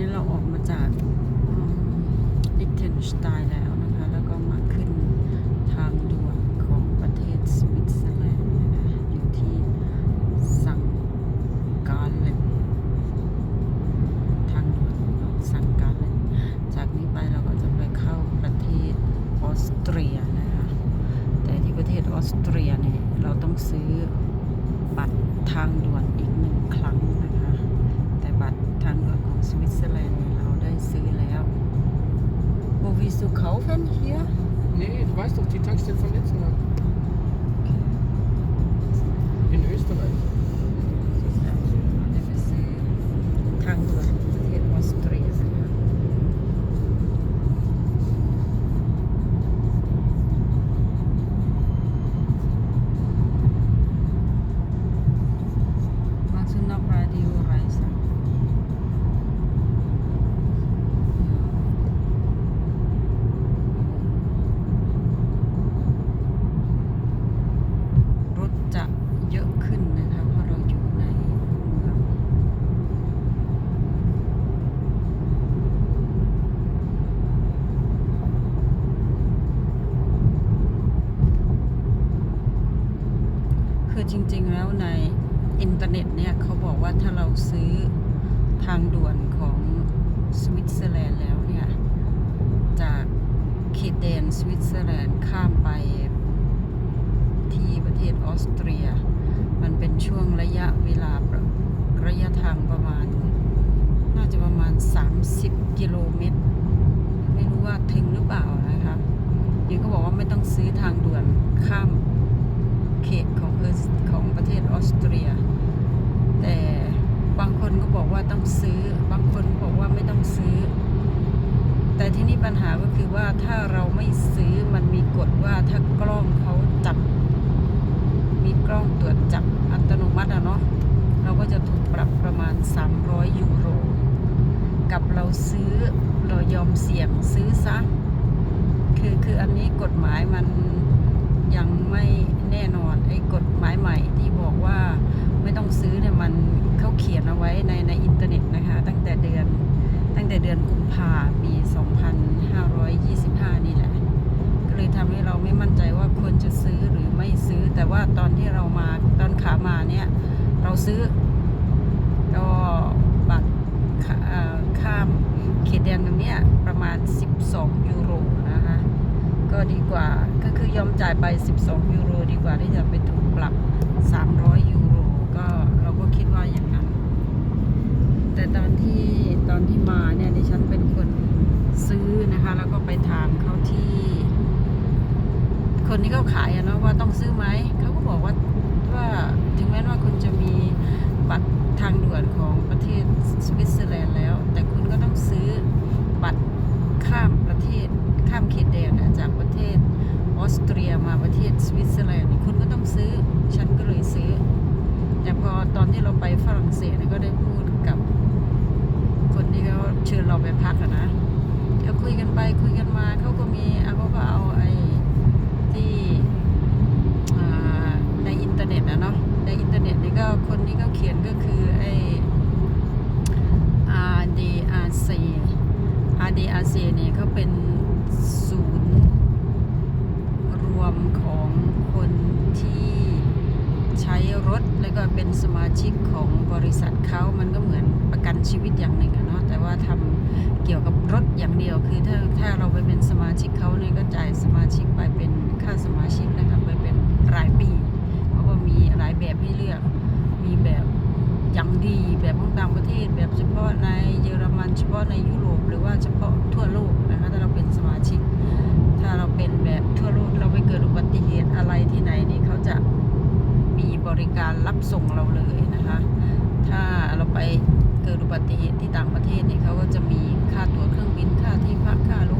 นี้เราออกมาจากลิเทนสไตน์แล้ว คือจริง ๆ แล้วในอินเทอร์เน็ตเนี่ยเขาบอกว่าถ้าเราซื้อทางด่วนของสวิตเซอร์แลนด์แล้วเนี่ย จากเขตแดนสวิตเซอร์แลนด์ข้ามไปที่ประเทศออสเตรีย มันเป็นช่วงระยะเวลาระระยะทางประมาณ น่าจะประมาณ 30 กิโลเมตร ไม่รู้ว่าถึงหรือเปล่านะคะยังก็บอกว่าไม่ต้องซื้อทางด่วนข้าม เขตของเออของประเทศออสเตรีย แต่บางคนก็บอกว่าต้องซื้อ บางคนบอกว่าไม่ต้องซื้อ แต่ที่นี่ปัญหาก็คือว่าถ้าเราไม่ซื้อมันมีกฎว่าถ้ากล้องเขาจับ มีกล้องตรวจจับอัตโนมัติอะเนาะเราก็จะถูกปรับประมาณ 300 ยูโร กับเราซื้อเรายอมเสี่ยงซื้อซะคือคืออันนี้กฎหมายมันยังไม่ แน่นอนไอ้กฎหมายใหม่ที่บอกว่าไม่ต้องซื้อเนี่ยมันเขาเขียนเอาไว้ในในอินเทอร์เน็ตนะคะ ตั้งแต่เดือนตั้งแต่เดือนกุมภาปี 2525 นี่แหละ ก็เลยทำให้เราไม่มั่นใจว่าควรจะซื้อหรือไม่ซื้อ แต่ว่าตอนที่เรามาตอนขามาเนี่ย เราซื้อก็บัตรข้ามเขตแดนตรงเนี้ยประมาณ 12 ยูโรนะ ก็ดีกว่า ก็คือยอมจ่ายไป 12 ยูโร ดีกว่าที่จะไปถูกปรับ 300 ยูโร ก็เราก็คิดว่าอย่างนั้น แต่ตอนที่ตอนที่มาเนี่ยดิฉันเป็นคนซื้อนะคะ แล้วก็ไปถามเขาที่ คนที่เขาขายอะเนาะว่าต้องซื้อไหม เขาก็บอกว่าว่าถึงแม้ว่าคุณจะมีบัตรทางด่วนของประเทศสวิตเซอร์แลนด์แล้ว แต่คุณก็ต้องซื้อบัตรข้ามประเทศข้ามเขตแดนอะจากประเทศออสเตรียมาประเทศสวิตเซอร์แลนด์คุณก็ต้องซื้อ ฉันก็เลยซื้อ แต่พอตอนที่เราไปฝรั่งเศสเนี่ยก็ได้พูดกับ คนที่เขาเชิญเราไปพักอะนะเขาคุย กันมาเขาก็มีอะเขาก็เอาไอ้ที่อ่าในอินเทอร์เน็ตนะเนาะในอินเทอร์เน็ตนี่ก็คนที่เขาเขียนก็คือไอ้ RDRC RDRC เนี่ยเขาเป็นศูนย์รวมของคนที่ใช้ รถแล้วก็เป็นสมาชิกของบริษัทเขามันก็เหมือนประกันชีวิตอย่างหนึ่งอะเนาะแต่ว่าทำเกี่ยวกับรถอย่างเดียวคือถ้าถ้าเราไปเป็นสมาชิกเขาเนี่ยก็จ่ายสมาชิกไปเป็นค่าสมาชิกนะครับไปเป็นรายปีเพราะว่ามีหลายแบบให้เลือก มีแบบอย่างดีแบบของต่างประเทศ แบบเฉพาะในเยอรมันเฉพาะในยุโรปหรือว่าเฉพาะทั่วโลกนะคะถ้าเราเป็นสมาชิก ถ้าเราเป็นแบบทั่วโลกเราไปเกิดอุบัติเหตุอะไรที่ไหนนี่เขาจะ มีบริการรับส่งเราเลยนะคะ ถ้าเราไปเกิดอุบัติเหตุที่ต่างประเทศเนี่ยเขาก็จะมีค่าตั๋วเครื่องบินค่าที่พักค่าโรง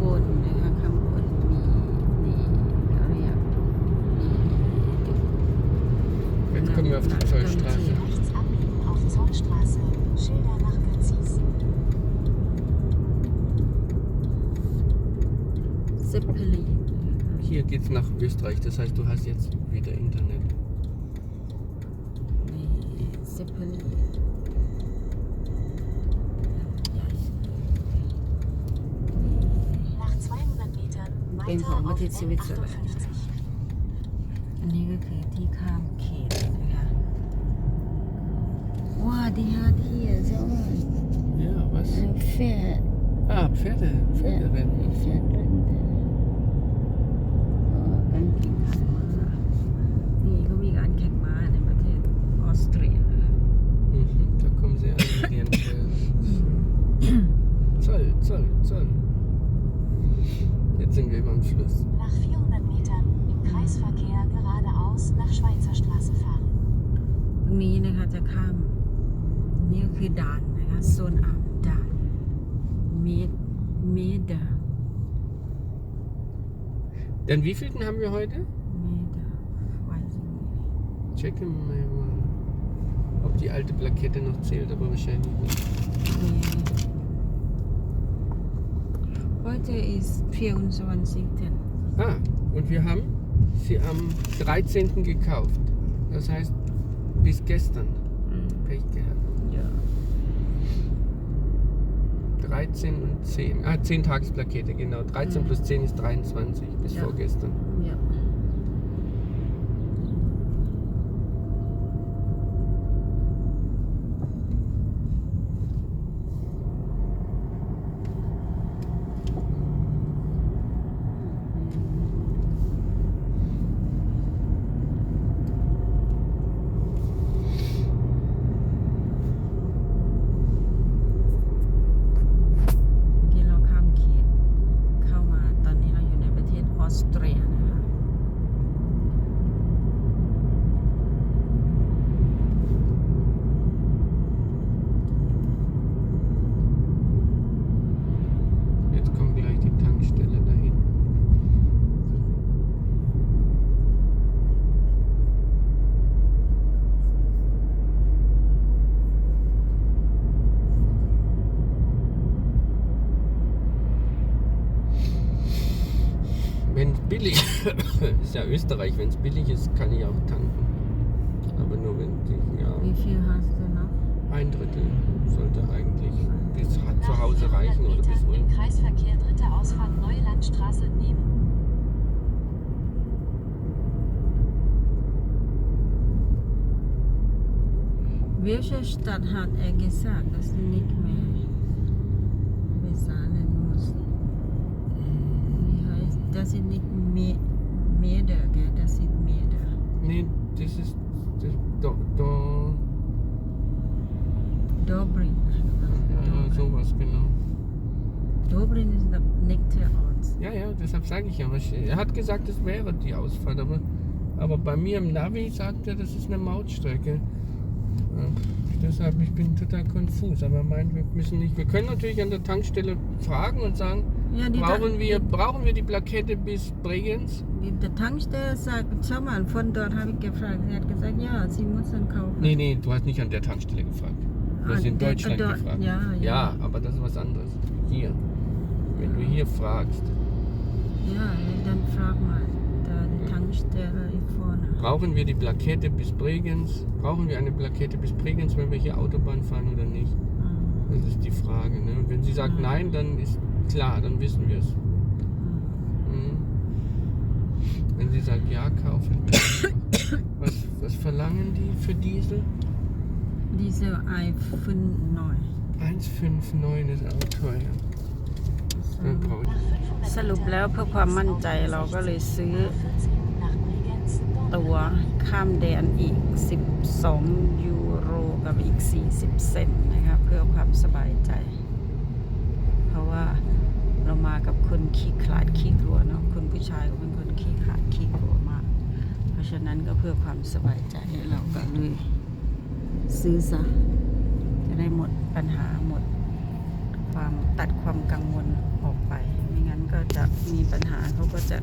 บนนะคะข้างบนมีนี่เขาเรียกมีจุด Jetzt kommen wir auf die Zollstraße. Rechts abbiegen auf Zollstraße. Schilder nach Gützis. เซปเพลีน Hier geht's nach Österreich, das heißt, du hast jetzt wieder Internet. Bin weiter vom auf Hotel Switzerland. N58. อันนี้ก็คือที่ข้ามเขตนะคะว้าดีฮาที่อะเจ้า Ja, was? แฟร์ Ah, Pferde. แฟร์ Pferderennen. แฟร์เรนเดอร์การแข่งขันม้านี่ก็มีการแข่งม้าในประเทศออสเตรียนะคะ Mhm, da kommen sie alle mit ihren Pferden. Jetzt sind wir beim Fluss. Nach 400 Metern im Kreisverkehr geradeaus nach Schweizer Straße fahren. ตรงนี้นะคะจะข้าม นี่ก็คือด่านนะคะโซนอ่าวด่านเมดเมเดอร์ Denn wie vielten haben wir heute? เมเดอร์ไว้สิ Checken wir mal, ob die alte Plakette noch zählt, aber wahrscheinlich nicht. Heute ist 24. Ah, und wir haben sie am 13. gekauft. Das heißt, bis gestern. Pech gehabt. Ja. 13 und 10. Ah, 10 Tagesplakette, genau. 13 Mhm. plus 10 ist 23 bis Ja. vorgestern. Ist ja Österreich, wenn es billig ist, kann ich auch tanken. Aber nur wenn die, ja, wie viel hast du noch ein Drittel sollte eigentlich bis Nach zu Hause 400 reichen oder bis im Ulm. Kreisverkehr dritte Ausfahrt Neue Landstraße nehmen. Welche Stadt hat er gesagt, dass sie nicht mehr bezahlen muss? Wie heißt das? ist nicht mehr, Meder, gell? Das ist Meder. Nee, das ist das, do, do, Dobrin. ja, sowas genau. Dobrin ist der nächste Ort. Ja, ja, deshalb sage ich ja. Er hat gesagt, es wäre die Ausfahrt, aber, aber bei mir im Navi sagt er, das ist eine Mautstrecke. Ja, deshalb, ich bin total konfus. Aber er meint, wir müssen nicht. Wir können natürlich an der Tankstelle fragen und sagen, Ja, brauchen wir, brauchen wir die Plakette bis Bregenz? Die, der Tankstelle sagt, schau mal, von dort habe ich gefragt. Sie hat gesagt, ja, sie muss dann kaufen. Nee, nee, du hast nicht an der Tankstelle gefragt. Du hast in der- Deutschland dort- gefragt. Ja, ja. Ja, aber das ist was anderes. Hier. Wenn du hier fragst, Ja, dann frag mal. Da die Tankstelle ist vorne. brauchen wir die Plakette bis Bregenz? Brauchen wir eine Plakette bis Bregenz, wenn wir hier Autobahn fahren oder nicht? Ah, Das ist die Frage. Ne? Und wenn sie sagt nein, dann ist klar, dann wissen wir es. Wenn sie sagt ja, kaufen wir. was, was verlangen die für Diesel? Diese iPhone 9. 1,59 ist auch teuer. Dann brauche ich สรุปแล้วเพื่อความมั่นใจเราก็เลยซื้อ14 nach Bregenz, ตัวข้ามแดนอีก 12 ยูโรกับอีก 40 เซนต์นะครับเพื่อความสบายใจ เพราะว่าเรามากับคนขี้ขลาดขี้กลัวเนาะคนผู้ชายก็เป็นคน ขี้ขาดขี้กลัวมาก เพราะฉะนั้นก็เพื่อความสบายใจเราก็เลยซื้อซะ จะได้หมดปัญหาหมด ความตัดความกังวลออกไป ไม่งั้นก็จะมีปัญหาเขาก็จะ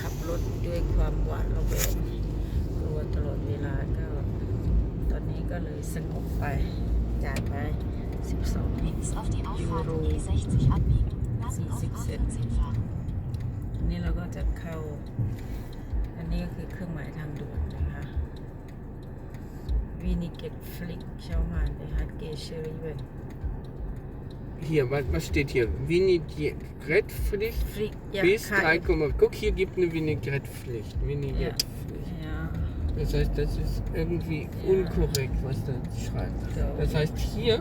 ขับรถด้วยความหวาดระแวงกลัวตลอดเวลาก็ตอนนี้ก็เลยสงบไปจ่ายไป 12 Links auf die Auffahrt Euro. E60 abbiegen. Dann auf 40 Cent. A14 fahren. อัน นี้เราก็จะเข้า อันนี้ก็คือเครื่องหมายทางด่วนนะคะวินิเกตฟลิกเช้ามาเลยฮัตเกเชอริเวน Hier, was, was steht hier? Vinaigrette-Pflicht ฟลิกอยาก bis ขาย 3, guck, hier gibt eine Vinaigrette-Pflicht. Vinaigrette-Pflicht. ยา Das heißt, das ist irgendwie Ja. unkorrekt, was da schreibt. So. Das heißt, hier,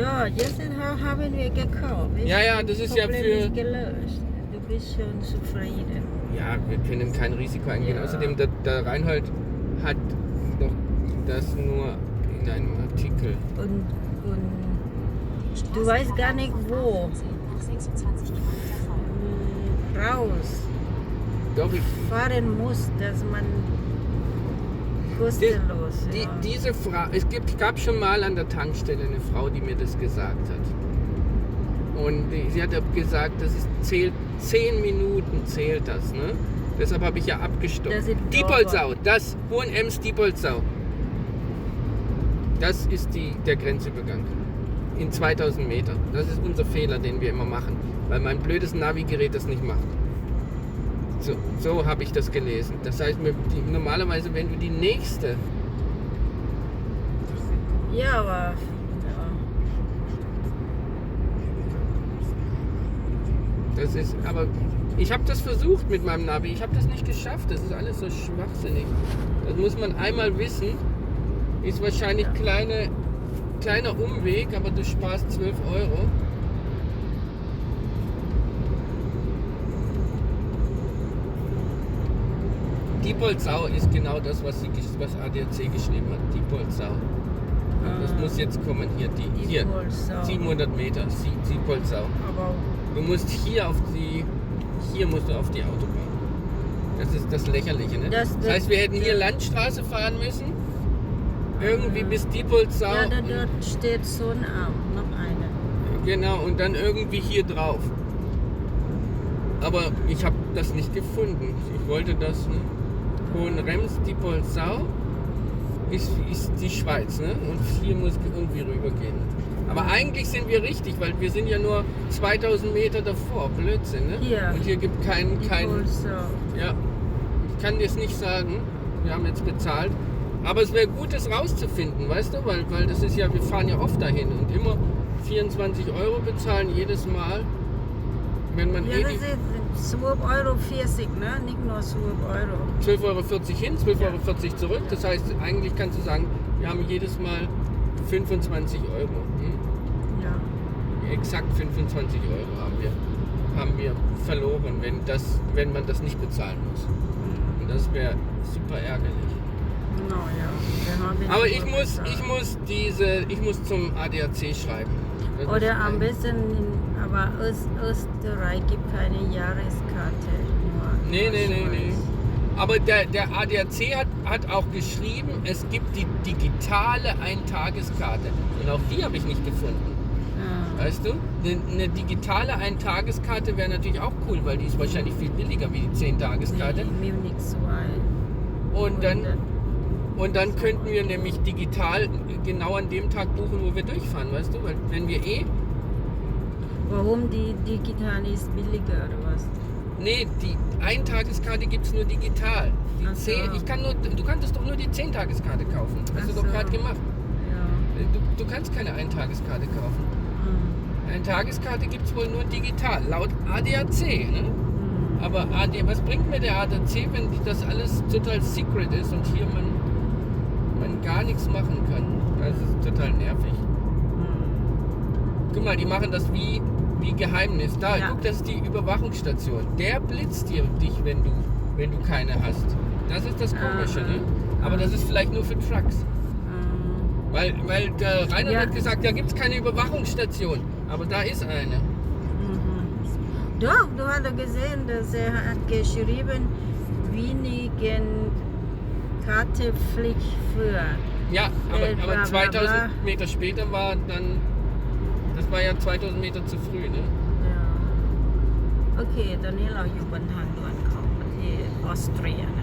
Ja, jetzt haben wir gekauft. Ja, ja, das ist ja Problem für- ist gelöst. Schon zufrieden. ja, wir können kein Risiko eingehen. Ja. Außerdem, der, der Reinhold hat doch das nur in einem Artikel. Und, und Die Du weißt gar nicht, wo. Straßenbahn Nach 26 Kilometer folgen. mm, raus Doch, ich, fahren muss, dass man kostenlos. die, ja. diese Frau, es gibt, gab schon mal an der Tankstelle eine Frau, die mir das gesagt hat. Und sie hat gesagt, das ist, zählt, zehn Minuten zählt das, ne? Deshalb habe ich ja abgestoppt. Diepoldsau, das Hohenems Diepoldsau. Das ist die, der Grenzübergang. In 2000 Meter. Das ist unser Fehler, den wir immer machen. Weil mein blödes Navigerät das nicht macht. So, so habe ich das gelesen. Das heißt, die, normalerweise, wenn du die nächste Ja, aber. Ja. Das ist, aber ich habe das versucht mit meinem Navi. Ich habe das nicht geschafft. Das ist alles so schwachsinnig. Das muss man einmal wissen. Ist wahrscheinlich kleine, kleiner Umweg, aber du sparst 12 Euro. Diepoldsau ist genau das, was, sie, was ADAC geschrieben hat. Diepoldsau. Das Ah. muss jetzt kommen. Hier, die, hier. Diepoldsau. 700 Meter. Sie- Diepoldsau. Aber Du musst hier auf die, hier musst du auf die Autobahn. Das ist das Lächerliche, ne? Das- Das, heißt, wir hätten hier Landstraße fahren müssen, irgendwie bis Diepoldsau, ja, da, dort steht so ein Arm, noch eine. genau, und dann irgendwie hier drauf. Aber ich habe das nicht gefunden. Ich wollte das, ne? Hohenrems, Diepoldsau ist, ist die Schweiz, ne? Und hier muss irgendwie rübergehen. Aber eigentlich sind wir richtig, weil wir sind ja nur 2000 Meter davor. Blödsinn, ne? Hier. Und hier gibt keinen, kein, Diepoldsau. ja, ich kann dir es nicht sagen. Wir haben jetzt bezahlt. Aber es wäre gut, das rauszufinden, weißt du? Weil, weil das ist ja, wir fahren ja oft dahin und immer 24 Euro bezahlen jedes Mal. Wenn man Ja, eh das ist 12 Euro 40, ne? Nicht nur 12 Euro. 12,40 Euro hin, 12,40 Ja. Euro zurück. Das heißt, eigentlich kannst du sagen, wir haben jedes Mal 25 Euro. Hm? Exakt 25 Euro haben wir, haben wir verloren, wenn, das, wenn man das nicht bezahlen muss. Und das wäre super ärgerlich. Genau, ja. Aber ich muss, ich muss diese, ich muss zum ADAC schreiben. Das Oder am ein- besten, in, aber Öst, Österreich gibt keine Jahreskarte. Nur Nee, nee, nee, nee. Aber der, der ADAC hat, hat auch geschrieben, es gibt die digitale Eintageskarte. Und auch die habe ich nicht gefunden. Weißt du? Eine, digitale Eintageskarte wäre natürlich auch cool, weil die ist wahrscheinlich viel billiger wie die 10-Tageskarte. Nee, Munich 2. Und dann, und dann könnten wir nämlich digital genau an dem Tag buchen, wo wir durchfahren, weißt du? Weil wenn wir eh. Warum die digital ist billiger oder was? Nee, die Eintageskarte gibt es nur digital. Die so. 10, ich kann nur, du kanntest doch nur die 10-Tageskarte kaufen. Hast Ach du doch so. gerade gemacht. Ja. Du, du kannst keine Eintageskarte kaufen. Hm. Eine Tageskarte gibt es wohl nur digital, laut ADAC. Ne? Hm. Aber AD, was bringt mir der ADAC, wenn das alles total secret ist und hier man, man gar nichts machen kann? Das ist total nervig. Hm. Guck mal, die machen das wie, wie Geheimnis. Da, Ja. guck, das ist die Überwachungsstation. Der blitzt dir dich, wenn du, wenn du keine hast. Das ist das Komische, Aha. ne? Aber das ist vielleicht nur für Trucks. Hm. Weil, weil der Rainer Ja. hat gesagt, da gibt es keine Überwachungsstation. Aber da ist eine. Mhm. Doch, du hast gesehen, dass er hat geschrieben, wenigen Kartepflicht für. Ja, Äh, aber, bla, aber bla, 2000 bla. Meter später war dann, das war ja 2000 Meter zu früh, ne? โอเค ตอนนี้เราอยู่บนทางด่วนของประเทศออสเตรียนะ ะ